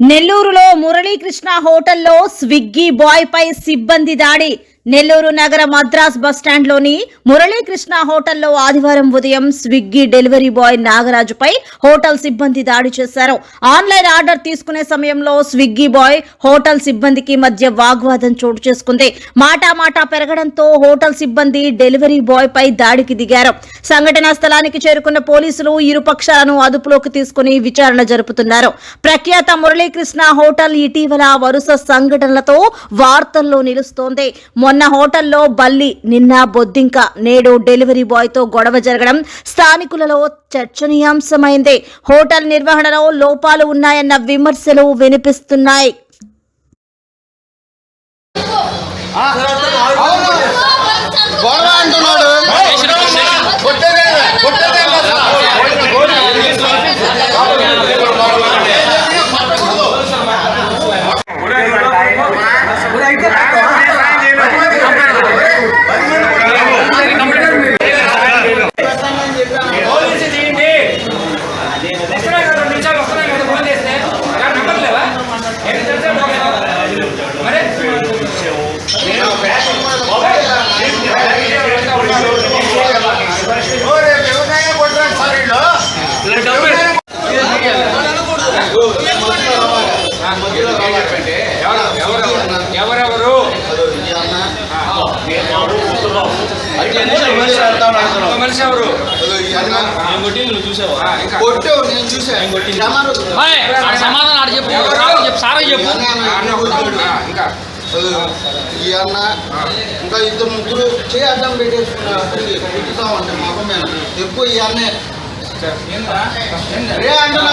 నెల్లూరులో మురళీకృష్ణ హోటల్లో Swiggy bye పై సిబ్బంది దాడి. నెల్లూరు నగర మద్రాస్ బస్టాండ్లోని మురళీకృష్ణ హోటల్లో ఆదివారం ఉదయం స్విగ్గీ డెలివరీ బాయ్ నాగరాజుపై హోటల్ సిబ్బంది దాడి చేశారు. ఆన్లైన్ ఆర్డర్ తీసుకునే సమయంలో స్విగ్గీ బాయ్ హోటల్ సిబ్బందికి మధ్య వాగ్వాదం చోటు చేసుకుంది. మాటా మాటా పెరగడంతో హోటల్ సిబ్బంది డెలివరీ బాయ్ పై దాడికి దిగారు. సంఘటనా స్థలానికి చేరుకున్న పోలీసులు ఇరు పక్షాలను అదుపులోకి తీసుకుని విచారణ జరుపుతున్నారు. ప్రఖ్యాత మురళీకృష్ణ హోటల్ ఇటీవల వరుస సంఘటనలతో వార్తల్లో నిలుస్తోంది. మొన్న హోటల్లో బల్లి నిన్న బొద్దింక నేడు డెలివరీ బాయ్తో గొడవ జరగడం స్థానికులలో చర్చనీయాంశమైంది. హోటల్ నిర్వహణలో లోపాలు ఉన్నాయన్న విమర్శలు వినిపిస్తున్నాయి. గొడవ అంటున్నాడు ఎవరెవరు? మనిషి ఎవరు? సమాధానం ఆడ చెప్పు. చెప్పు సారా ఇంకా. ఈ అన్న ఇంకా ఇద్దరు ముగ్గురు చేయి అడ్డం పెట్టేసుకున్నారు పెట్టుతా ఉంటాయి మొహం మీద ఎక్కువ ఈ అన్నే. రే అంటున్నా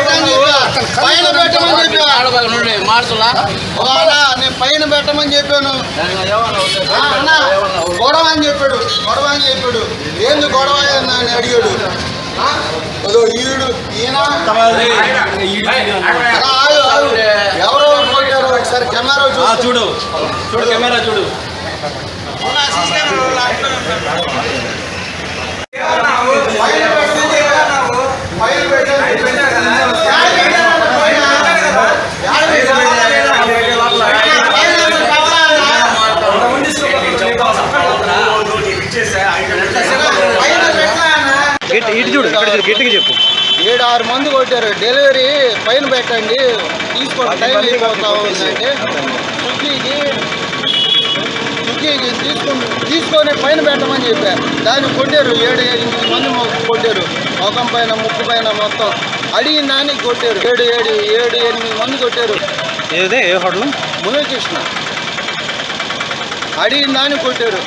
పైన పెట్టమని చెప్పా మార్చులా నేను పైన పెట్టమని చెప్పాను. గొడవ అని చెప్పాడు గొడవ అని చెప్పాడు. ఏంది గొడవ అని అని అడిగాడు. ఆ? అదో ఈడు ఈయన. ఎవరో కొట్టారు ఒకసారి కెమెరా చూడు చూడు. చూడు కెమెరా చూడు. పైన పెట్టమని చెప్పాను. పైన పెట్టమని చెప్పాను. యాడ పెట్టారన్న పైన? యాడ పెట్టారు? పైన కెమెరా అన్నా? పైన పెట్టా అన్నా? ఇటు చూడు ఇక్కడ చూడు గట్టిగా చెప్పు. ఏడు ఆరు మంది కొట్టారు. డెలివరీ పైన పెట్టండి. తీసుకోండి. టైం అయిపోతా ఉందంటే తీసుకొని తీసుకొని పైన పెట్టమని చెప్పారు దాన్ని కొట్టారు. ఏడు ఎనిమిది మంది కొట్టారు. ముఖం పైన ముక్కు పైన మొత్తం. అడిగిన దానికి కొట్టారు. ఏడు ఏడు ఏడు ఎనిమిది మంది కొట్టారు. ఏదే? ఏ హోటల్? మురళీకృష్ణ అడిగిన దాన్ని కొట్టారు.